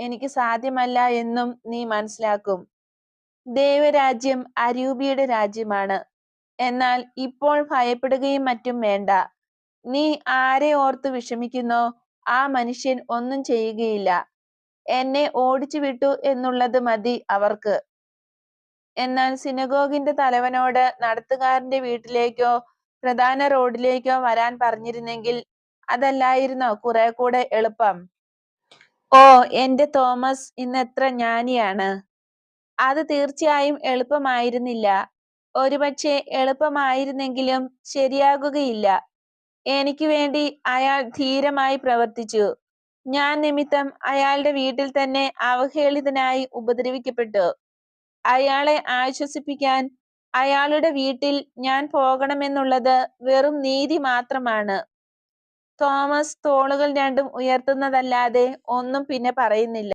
എനിക്ക് സാധ്യമല്ല എന്നും നീ മനസ്സിലാക്കും. ദൈവരാജ്യം അരൂപിയുടെ രാജ്യമാണ്. എന്നാൽ ഇപ്പോൾ ഭയപ്പെടുകയും മറ്റും വേണ്ട. നീ ആരെ ഓർത്ത് വിഷമിക്കുന്നോ ആ മനുഷ്യൻ ഒന്നും ചെയ്യുകയില്ല. എന്നെ ഓടിച്ചു വിട്ടു എന്നുള്ളത് മതി അവർക്ക്. എന്നാൽ സിനഗോഗിന്റെ തലവനോട് നടത്തുകാരന്റെ വീട്ടിലേക്കോ പ്രധാന റോഡിലേക്കോ വരാൻ പറഞ്ഞിരുന്നെങ്കിൽ അതല്ലായിരുന്നോ കുറെ കൂടെ എളുപ്പം. ഓ എന്റെ തോമസ് ഇന്ന് എത്ര ജ്ഞാനിയാണ്. അത് തീർച്ചയായും എളുപ്പമായിരുന്നില്ല. ഒരുപക്ഷെ എളുപ്പമായിരുന്നെങ്കിലും ശരിയാകുകയില്ല. എനിക്ക് വേണ്ടി അയാൾ ധീരമായി പ്രവർത്തിച്ചു. ഞാൻ നിമിത്തം അയാളുടെ വീട്ടിൽ തന്നെ അവഹേളിതനായി ഉപദ്രവിക്കപ്പെട്ടു. അയാളെ ആശ്വസിപ്പിക്കാൻ അയാളുടെ വീട്ടിൽ ഞാൻ പോകണമെന്നുള്ളത് വെറും നീതി മാത്രമാണ്. തോമസ് തോളുകൾ രണ്ടും ഉയർത്തുന്നതല്ലാതെ ഒന്നും പിന്നെ പറയുന്നില്ല.